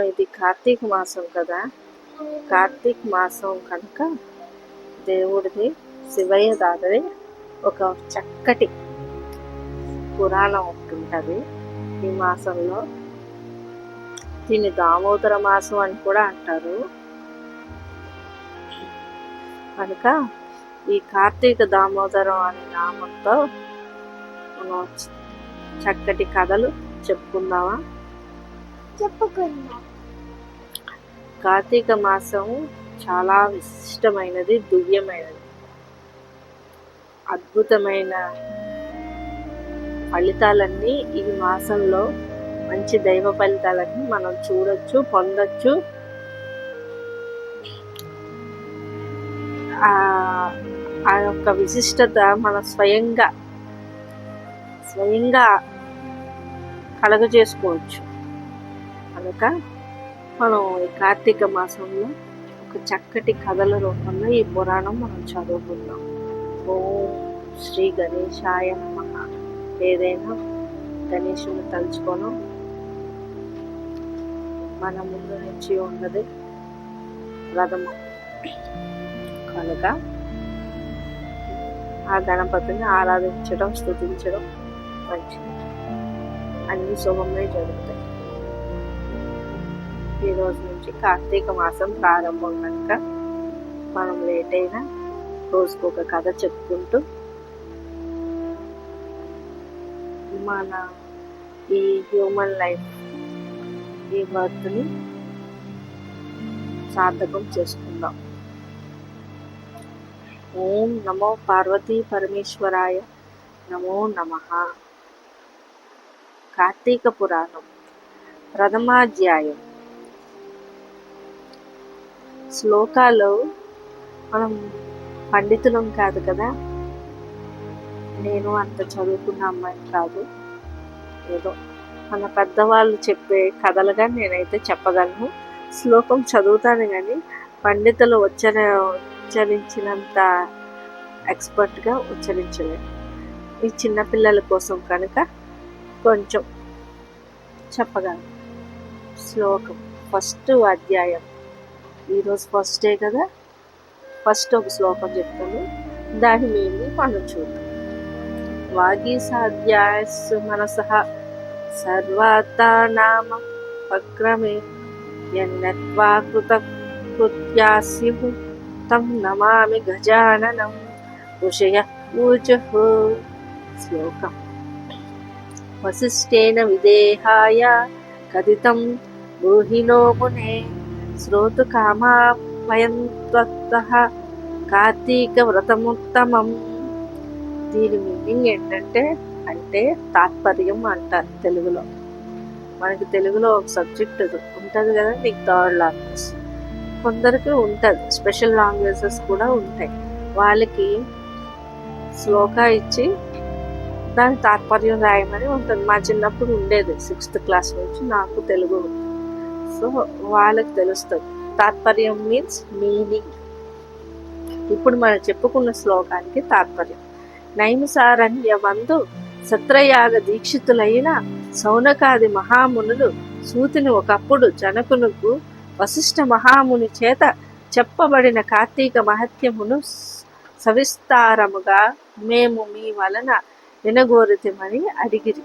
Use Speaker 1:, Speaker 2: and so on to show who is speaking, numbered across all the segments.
Speaker 1: ఇది కార్తీక మాసం కదా? కార్తీక మాసం కనుక దేవుడిది శివయ్య దాదవి ఒక చక్కటి పురాణం ఒకటి ఉంటుంది ఈ మాసంలో దీన్ని దామోదర మాసం అని కూడా అంటారు. కనుక ఈ కార్తీక దామోదరం అనే నామంతో మనం చక్కటి కథలు చెప్పుకుందామా?
Speaker 2: చెప్పుకుందాం.
Speaker 1: కార్తీక మాసం చాలా విశిష్టమైనది దివ్యమైనది. అద్భుతమైన ఫలితాలన్నీ ఈ మాసంలో మంచి దైవ ఫలితాలన్నీ మనం చూడొచ్చు పొందొచ్చు. ఆ యొక్క విశిష్టత మన స్వయంగా స్వయంగా కలగజేసుకోవచ్చు. కనుక మనం ఈ కార్తీక మాసంలో ఒక చక్కటి కథల రూపంలో ఈ పురాణం మనం చదువుకుందాం. ఓం శ్రీ గణేశాయ నమ. ఏదైనా గణేశుని తలుచుకోను. మన ముందు నుంచి ఉన్నది రథము కనుక ఆ గణపతిని ఆరాధించడం స్థుతించడం మంచిది. అన్ని శుభమే జరుగుతాయి. ఈ రోజు నుంచి కార్తీక మాసం ప్రారంభం కనుక మనం లేట్ అయినా రోజుకు ఒక కథ చెప్పుకుంటూ మన ఈ హ్యూమన్ లైఫ్ ఈ వర్త్ని సార్థకం చేసుకుందాం. ఓం నమో పార్వతీ పరమేశ్వరాయ నమో నమ. కార్తీక పురాణం ప్రథమాధ్యాయం. శ్లోకాలు మనం పండితులం కాదు కదా. నేను అంత చదువుకున్న అమ్మాయిని కాదు. ఏదో మన పెద్దవాళ్ళు చెప్పే కథలుగా నేనైతే చెప్పగలను. శ్లోకం చదువుతాను కానీ పండితులు ఉచ్చర ఉచ్చరించినంత ఎక్స్పర్ట్గా ఉచ్చరించలేను ఈ చిన్నపిల్లల కోసం కనుక కొంచెం చెప్పగలను. శ్లోకం ఫస్ట్ అధ్యాయం. ఈరోజు ఫస్ట్ డే కదా? ఫస్ట్ ఒక శ్లోకం చెప్తాను. దాని మీద మనం చూద్దాం. వాగీసాధ్యాయస్ మనస సర్వాతానామ పక్రమే ఎన్నత్వా కృత కృత్యాస్యు తం నమామి గజాననం ఋషయ ఊచుః శ్లోకం. వసిష్ఠేన విదేహాయ కథితం బ్రూహిణో మునే శ్రోతు కార్తీక వ్రతముత్తమం దీని మీనింగ్ ఏంటంటే అంటే తాత్పర్యం అంటారు తెలుగులో. మనకి తెలుగులో ఒక సబ్జెక్ట్ ఉంటుంది కదా నీకు థర్డ్ లాంగ్వేజ్. కొందరికి ఉంటుంది స్పెషల్ లాంగ్వేజెస్ కూడా ఉంటాయి. వాళ్ళకి శ్లోక ఇచ్చి దాని తాత్పర్యం రాయమని ఉంటుంది. మా చిన్నప్పుడు ఉండేది సిక్స్త్ క్లాస్ నుంచి నాకు తెలుగు ఉంది సో వాళ్ళకి తెలుస్తుంది. తాత్పర్యం మీన్స్ మీనింగ్ ఇప్పుడు మనం చెప్పుకున్న శ్లోకానికి తాత్పర్యం. నైమిసారణ్య వందు సత్రయాగ దీక్షితులైన సౌనకాది మహామునులు సూతిని ఒకప్పుడు జనకునుకు వశిష్ఠ మహాముని చేత చెప్పబడిన కార్తీక మహత్యమును సవిస్తారముగా మేము మీ వలన వినగోరితిమని అడిగిరి.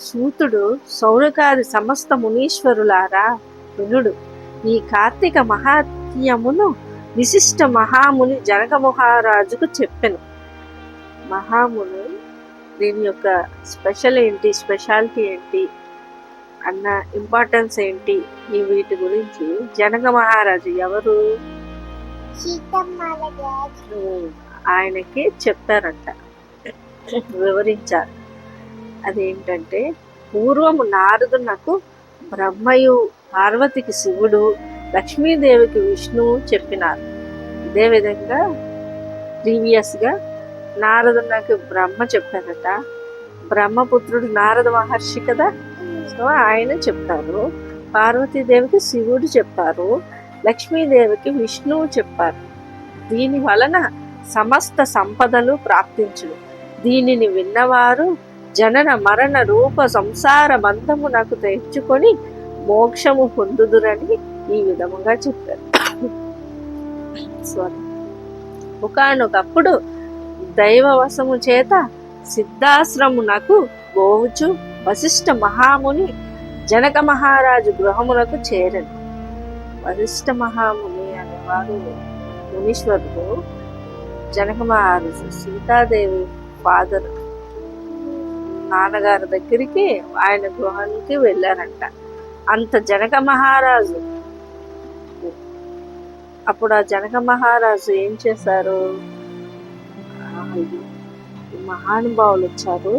Speaker 1: సూతుడు సౌనకాది సమస్త మునీశ్వరులారా వినుడు ఈ కార్తీక మహాత్మ్యమును విశిష్ట మహాముని జనక మహారాజుకు చెప్పెను. మహాముని దీని యొక్క స్పెషల్ ఏంటి స్పెషాలిటీ ఏంటి అన్న ఇంపార్టెన్స్ ఏంటి ఈ వీటి గురించి జనక మహారాజు ఎవరు? ఆయనకి చెప్పారంట. వివరించారు. అదేంటంటే పూర్వము నారదునకు బ్రహ్మయు పార్వతికి శివుడు లక్ష్మీదేవికి విష్ణువు చెప్పినారు. ఇదే విధంగా ప్రీవియస్గా నారదునకు బ్రహ్మ చెప్పారట. బ్రహ్మపుత్రుడు నారద మహర్షి కదా? సో ఆయన చెప్పారు. పార్వతీదేవికి శివుడు చెప్పారు. లక్ష్మీదేవికి విష్ణువు చెప్పారు. దీని వలన సమస్త సంపదలు ప్రాప్తించును దీనిని విన్నవారు జనన మరణ రూప సంసార బంధమునకు తెచ్చుకొని మోక్షము పొందుదురని ఈ విధముగా చెప్పారు. సారీ ఒకనొకప్పుడు దైవవశము చేత సిద్ధాశ్రమునకు గోవుచు వశిష్ఠ మహాముని జనక మహారాజు గృహమునకు చేరను. వశిష్ఠ మహాముని అనేవారు మునీశ్వరుడు జనక మహారాజు సీతాదేవి ఫాదర్. నాన్నగారి దగ్గరికి ఆయన గృహానికి వెళ్ళారంట. అంత జనక మహారాజు. అప్పుడు ఆ జనక మహారాజు ఏం చేశారు? మహానుభావులు వచ్చారు.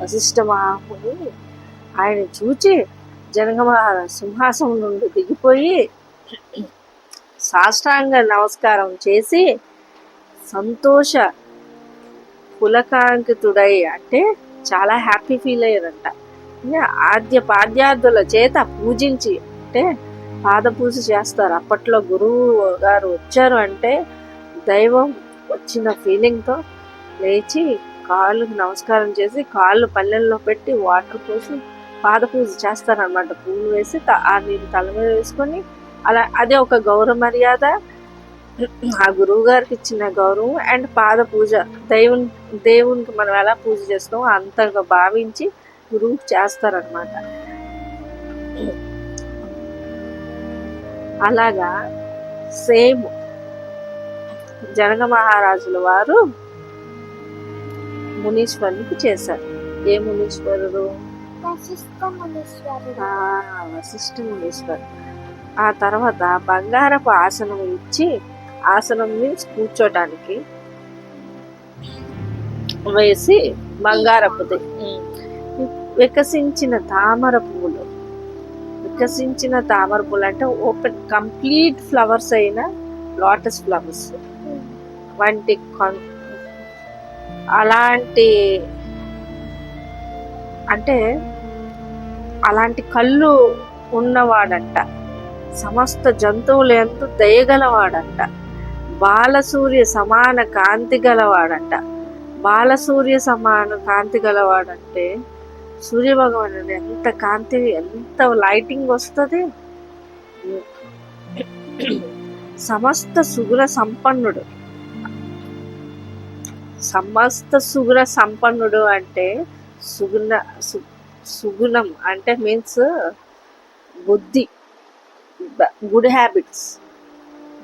Speaker 1: వశిష్ఠ మహాముని ఆయన చూచి జనక మహారాజు సింహాసనం నుండి దిగిపోయి సాష్టాంగ నమస్కారం చేసి సంతోష పులకాంకితుడై అంటే చాలా హ్యాపీ ఫీల్ అయ్యారంట. ఆద్య పాద్యార్థుల చేత పూజించి అంటే పాద పూజ చేస్తారు. అప్పట్లో గురువు గారు వచ్చారు అంటే దైవం వచ్చిన ఫీలింగ్తో లేచి కాళ్ళు నమస్కారం చేసి కాళ్ళు పల్లెల్లో పెట్టి వాటర్ పోసి పాద పూజ చేస్తారనమాట పూలు వేసి ఆ నీళ్ళు తల మీద వేసుకొని అలా అదే ఒక గౌరవ మర్యాద. ఆ గురువు గారికి ఇచ్చిన గౌరవం అండ్ పాద పూజ. దేవుని దేవునికి మనం ఎలా పూజ చేస్తామో అంతగా భావించి గురువుకి చేస్తారనమాట అలాగా సేమ్ జనక మహారాజుల వారు మునీశ్వరునికి చేశారు. ఏ మునీశ్వరుడు?
Speaker 2: వశిష్ఠ మునీశ్వరుడు.
Speaker 1: ఆ తర్వాత బంగారపు ఆసనం ఇచ్చి ఆసనం మీద కూర్చోటానికి వేసి బంగారపుది వికసించిన తామర పువ్వులు. వికసించిన తామర పువ్వులు అంటే ఓపెన్ కంప్లీట్ ఫ్లవర్స్ అయిన లోటస్ ఫ్లవర్స్. వంటి అలాంటి అంటే అలాంటి కళ్ళు ఉన్నవాడంట. సమస్త జంతువులు ఎంతో దయగలవాడంట. బాలసూర్య సమాన కాంతి గలవాడంట. బాలసూర్య సమాన కాంతి గలవాడంటే సూర్యభగవానుడు ఎంత కాంతి ఎంత లైటింగ్ వస్తుంది? సమస్త సుగుణ సంపన్నుడు. సమస్త సుగుణ సంపన్నుడు అంటే సుగుణ సు- సుగుణం అంటే మీన్స్ బుద్ధి గుడ్ హ్యాబిట్స్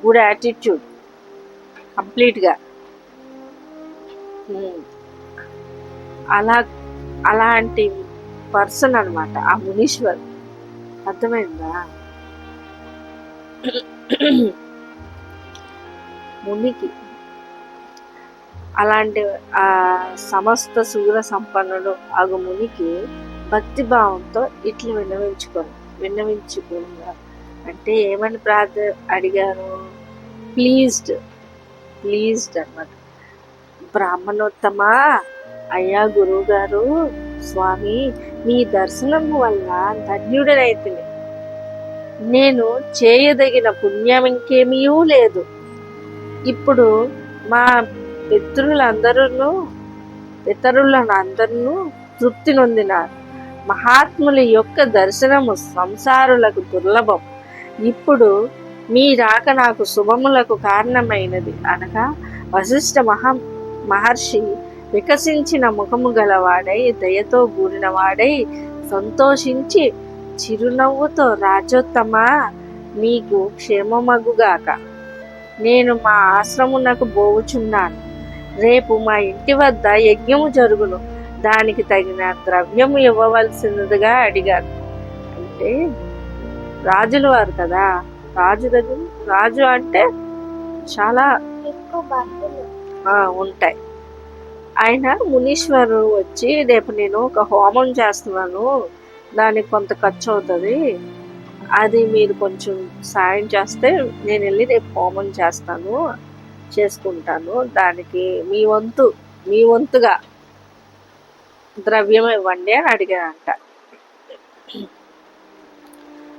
Speaker 1: గుడ్ యాటిట్యూడ్ కంప్లీట్గా. అలా అలాంటి పర్సన్ అనమాట ఆ మునీశ్వర్. అర్థమైందా? మునికి. అలాంటి ఆ సమస్త సూర్య సంపన్నుడు ఆ మునికి భక్తి భావంతో ఇట్లు విన్నవించుకొని విన్నవించుకున్నారు అంటే ఏమని ప్రార్థ అడిగారు? ప్లీజ్డ్. ప్లీజ్డ్ అనమాట బ్రాహ్మణోత్తమా? అయ్యా గురువు గారు స్వామి మీ దర్శనం వల్ల ధన్యుడనైతుంది నేను చేయదగిన పుణ్యం ఇంకేమీ లేదు. ఇప్పుడు మా పితృలందరూ పితరులను అందరూ తృప్తి నొందినారు. మహాత్ముల యొక్క దర్శనము సంసారులకు దుర్లభం. ఇప్పుడు మీ రాక నాకు శుభములకు కారణమైనది అనగా వశిష్ఠ మహా మహర్షి వికసించిన ముఖము గలవాడై దయతో కూడినవాడై సంతోషించి చిరునవ్వుతో రాజోత్తమా నీకు క్షేమమగుగాక. నేను మా ఆశ్రమునకు బోవుచున్నాను రేపు మా ఇంటి వద్ద యజ్ఞము జరుగును. దానికి తగిన ద్రవ్యము ఇవ్వవలసినదిగా అడిగారు అంటే రాజుల వారు కదా రాజు దగ్గర రాజు అంటే చాలా ఉంటాయి. ఆయన మునీశ్వరు వచ్చి రేపు నేను ఒక హోమం చేస్తున్నాను. దానికి కొంత ఖర్చు అవుతుంది. అది మీరు కొంచెం సాయం చేస్తే నేను వెళ్ళి రేపు హోమం చేస్తాను చేసుకుంటాను. దానికి మీ వంతు మీ వంతుగా ద్రవ్యం ఇవ్వండి అని అడిగారంట.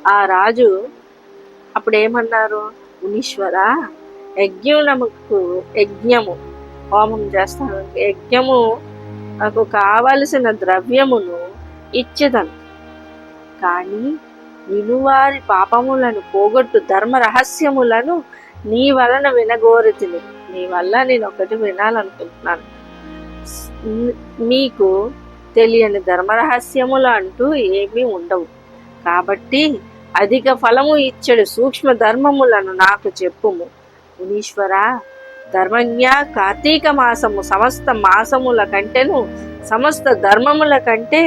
Speaker 1: ఆ రాజు అప్పుడు ఏమన్నారు మునీశ్వర యజ్ఞమునకు యజ్ఞము. హోమం చేస్తాను. యజ్ఞము నాకు కావలసిన ద్రవ్యమును ఇచ్చేదను. కానీ వినువారి పాపములను పోగొట్టు ధర్మ రహస్యములను నీ వలన వినగోరుతుంది నీ వల్ల నేను ఒకటి వినాలనుకుంటున్నాను. మీకు తెలియని ధర్మ రహస్యములు అంటూ ఏమీ ఉండవు. కాబట్టి అధిక ఫలము ఇచ్చడు సూక్ష్మ ధర్మములను నాకు చెప్పుము. మునీశ్వర ధర్మజ్ఞ కార్తీక మాసము సమస్త మాసముల కంటేను సమస్త ధర్మముల కంటే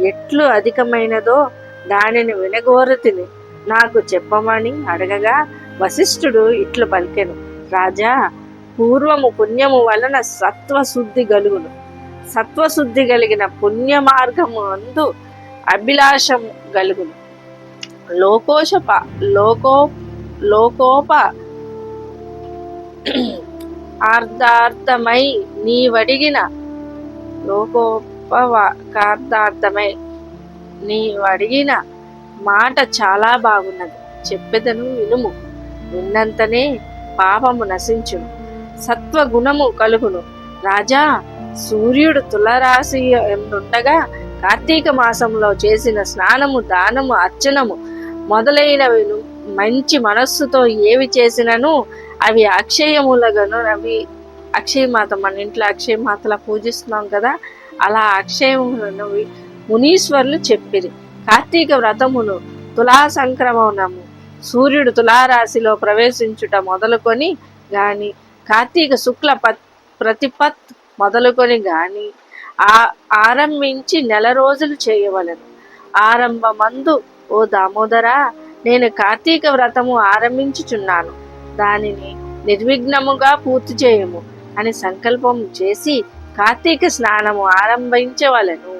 Speaker 1: ఎట్లు అధికమైనదో దానిని వినగోరతిని. నాకు చెప్పమని అడగగా వశిష్ఠుడు ఇట్లు పలికెను. రాజా పూర్వము పుణ్యము వలన సత్వశుద్ధి గలుగును. సత్వశుద్ధి కలిగిన పుణ్య మార్గము అందు అభిలాషం గలుగును. లోకోశప లోకో లోకోప. ఆర్ధార్థమై నీవడిగిన లోకోపకార్థార్థమై నీవడిగిన మాట చాలా బాగున్నది. చెప్పెదను వినుము. విన్నంతనే పాపము నశించును. సత్వగుణము కలుగును. రాజా సూర్యుడు తులరాశి ఎండుండగా కార్తీక మాసంలో చేసిన స్నానము దానము అర్చనము మొదలైనవి మంచి మనస్సుతో ఏవి చేసినను అవి అక్షయములగను. అవి అక్షయమాత మన ఇంట్లో అక్షయమాతలా పూజిస్తున్నాం కదా అలా అక్షయములను మునీశ్వర్లు చెప్పిరి. కార్తీక వ్రతమును తులా సంక్రమణము సూర్యుడు తులారాశిలో ప్రవేశించుట మొదలుకొని గాని కార్తీక శుక్ల పత్ ప్రతిపత్ మొదలుకొని గాని ఆ ఆరంభించి నెల రోజులు చేయవలెను. ఆరంభమందు ఓ దామోదరా నేను కార్తీక వ్రతము ఆరంభించుచున్నాను. దానిని నిర్విఘ్నముగా పూర్తి చేయము అని సంకల్పం చేసి కార్తీక స్నానము ఆరంభించవలెను.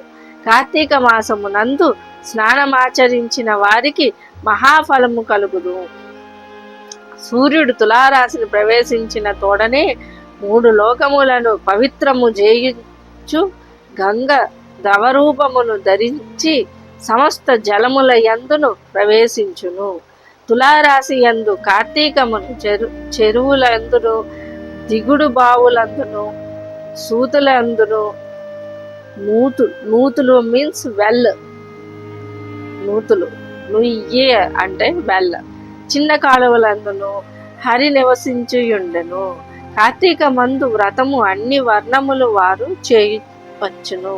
Speaker 1: కార్తీక మాసము నందు స్నానమాచరించిన వారికి మహాఫలము కలుగును సూర్యుడు తులారాశిని ప్రవేశించిన తోడనే మూడు లోకములను పవిత్రము చేయుచు గంగ ద్రవరూపమును ధరించి సమస్త జలముల యందును ప్రవేశించును. తులారాశి యందు కార్తీకమును చెరు చెరువులందును దిగుడు బావులందును సూతులందును నూతు నూతులు మీన్స్ వెల్ నూతులు నుయ్యి అంటే వెల్ చిన్న కాలువలందును హరి నివసించుయుండెను. కార్తీక మందు వ్రతము అన్ని వర్ణములు వారు చేయవచ్చును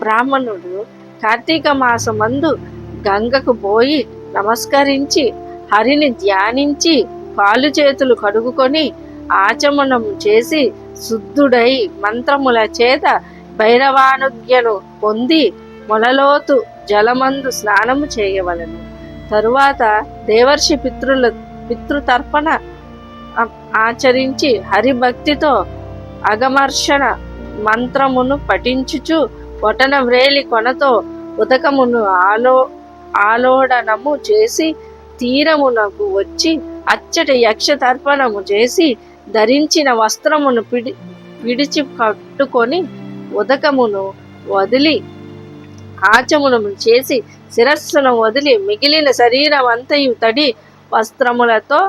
Speaker 1: బ్రాహ్మణుడు కార్తీక మాసమందు గంగకు పోయి నమస్కరించి హరిని ధ్యానించి కాలు చేతులు కడుగుకొని ఆచమనం చేసి శుద్ధుడై మంత్రముల చేత భైరవానుజ్ఞను పొంది మొలలోతు జలమందు స్నానము చేయవలెను. తరువాత దేవర్షి పితృల పితృతర్పణ ఆచరించి హరిభక్తితో అగమర్షణ మంత్రమును పఠించుచు బొటన వ్రేలి కొనతో ఉదకమును ఆలో ఆలోడనము చేసి తీరమునకు వచ్చి అచ్చటి యక్ష తర్పణము చేసి ధరించిన వస్త్రమును పిడి విడిచి కట్టుకొని ఉదకమును వదిలి ఆచమునము చేసి శిరస్సును వదిలి మిగిలిన శరీరం అంతయు తడి వస్త్రములతో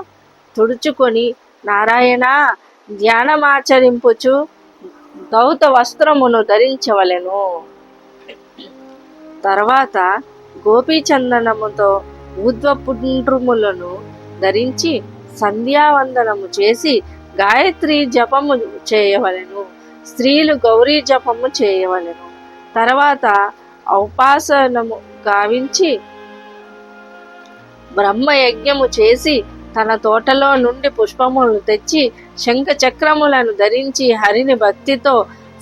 Speaker 1: తుడుచుకొని నారాయణ ధ్యానమాచరింపుచు దౌత వస్త్రమును ధరించవలెను. తర్వాత గోపీచందనముతో ఊర్ధ్వపుండ్రుములను ధరించి సంధ్యావందనము చేసి గాయత్రి జపము చేయవలెను. స్త్రీలు గౌరీ జపము చేయవలెను. తర్వాత ఔపాసనము గావించి బ్రహ్మయజ్ఞము చేసి తన తోటలో నుండి పుష్పములను తెచ్చి శంఖ చక్రములను ధరించి హరిని భక్తితో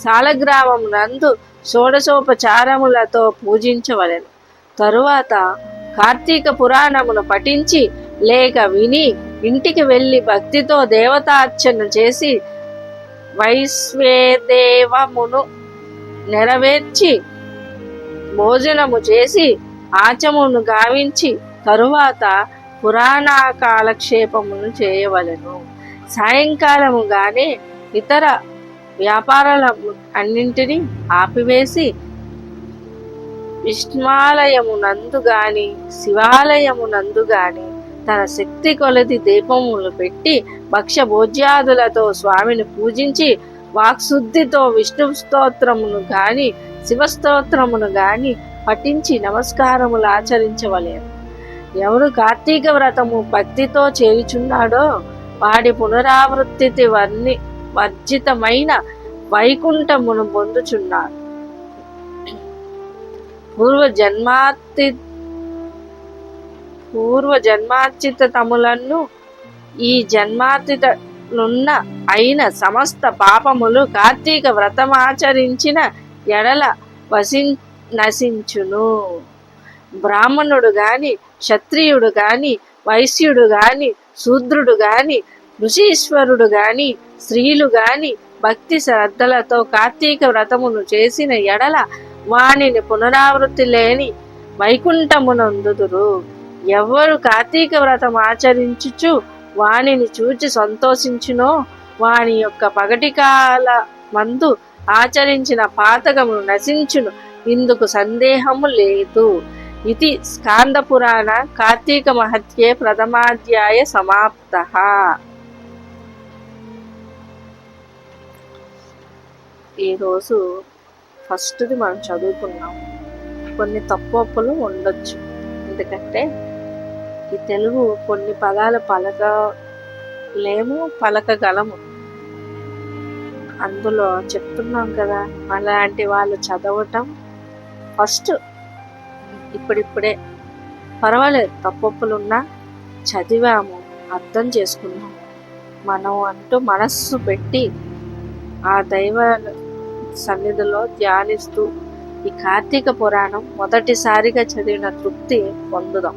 Speaker 1: సాలగ్రామం నందు షోడశోపచారములతో పూజించవలెను. తరువాత కార్తీక పురాణమును పఠించి లేక విని ఇంటికి వెళ్ళి భక్తితో దేవతార్చన చేసి వైశ్వేదేవమును నెరవేర్చి భోజనము చేసి ఆచమును గావించి తరువాత పురాణ కాలక్షేపమును చేయవలెను. సాయంకాలము గాని ఇతర వ్యాపారాల అన్నింటినీ ఆపివేసి విష్ణాలయమునందు గాని శివాలయమునందు గాని తన శక్తి కొలది దీపములు పెట్టి భక్ష భోజ్యాదులతో స్వామిని పూజించి వాక్శుద్ధితో విష్ణు స్తోత్రమును గాని శివస్తోత్రమును గాని పఠించి నమస్కారములు ఆచరించవలేరు ఎవరు కార్తీక వ్రతము భక్తితో చేయుచున్నాడో వాడి పునరావృత్తి వర్ణి వర్జితమైన వైకుంఠమును పొందుచున్నాడు. పూర్వ జన్మాతి పూర్వ జన్మార్చిత తములను ఈ జన్మాతినున్న అయిన సమస్త పాపములు కార్తీక వ్రతమాచరించిన ఎడల వసి నశించును. బ్రాహ్మణుడు గాని క్షత్రియుడు గాని వైశ్యుడు గాని శూద్రుడు గాని ఋషీశ్వరుడు గాని స్త్రీలు గాని భక్తి శ్రద్ధలతో కార్తీక వ్రతమును చేసిన ఎడల వానిని పునరావృత్తి లేని వైకుంఠమునందుదురు. ఎవ్వరు కార్తీక వ్రతం ఆచరించుచు వానిని చూచి సంతోషించునో వాని యొక్క పగటికాల మందు ఆచరించిన పాతకమును నశించును. ఇందుకు సందేహము లేదు. ఇది స్కాంద పురాణ కార్తీక మహత్యే ప్రథమాధ్యాయ సమాప్త ఈరోజు ఫస్ట్ది మనం చదువుకున్నాం. కొన్ని తప్పులు ఉండొచ్చు. ఎందుకంటే ఈ తెలుగు కొన్ని పదాలు పలకలేము పలకగలము. అందులో చెప్తున్నాం కదా అలాంటి వాళ్ళు చదవటం ఫస్ట్ ఇప్పుడిప్పుడే. పర్వాలేదు తప్పొప్పులున్నా చదివాము అర్థం చేసుకున్నాము. మనం అంటూ మనస్సు పెట్టి ఆ దైవ సన్నిధిలో ధ్యానిస్తూ ఈ కార్తీక పురాణం మొదటిసారిగా చదివిన తృప్తి పొందుదాం.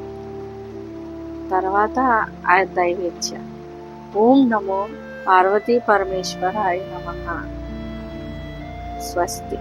Speaker 1: తర్వాత ఆ దైవేచ్ఛ. ఓం నమో పార్వతీ పరమేశ్వర నమ. స్వస్తి.